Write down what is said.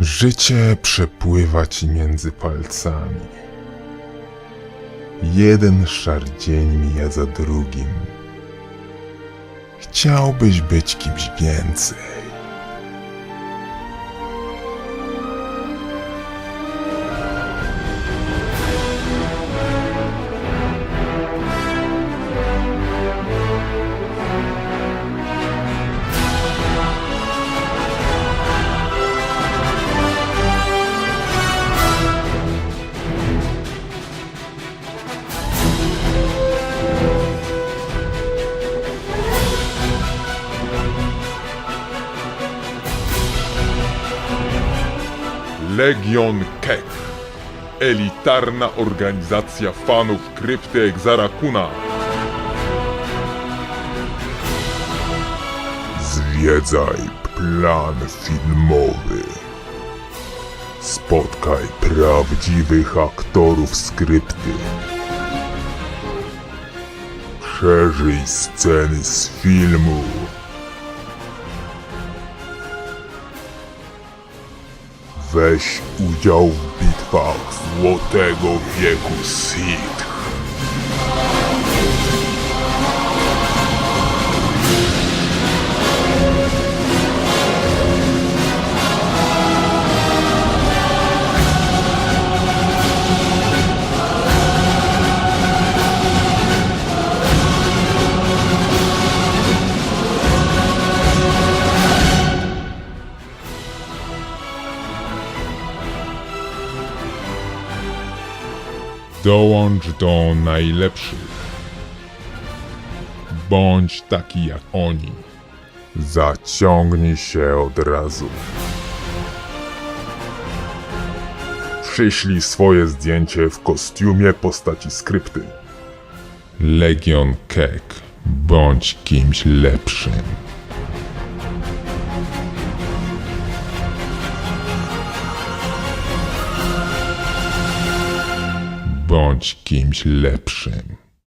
Życie przepływa ci między palcami. Jeden szar dzień mija za drugim. Chciałbyś być kimś więcej. Legion Kek. Elitarna organizacja fanów krypty Egzarakuna. Zwiedzaj plan filmowy. Spotkaj prawdziwych aktorów skrypty. Przeżyj sceny z filmu. Weź udział w bitwach Złotego Wieku Sith. Dołącz do najlepszych. Bądź taki jak oni. Zaciągnij się od razu. Przyślij swoje zdjęcie w kostiumie postaci skrypty. Legion Kek. Bądź kimś lepszym. Bądź kimś lepszym.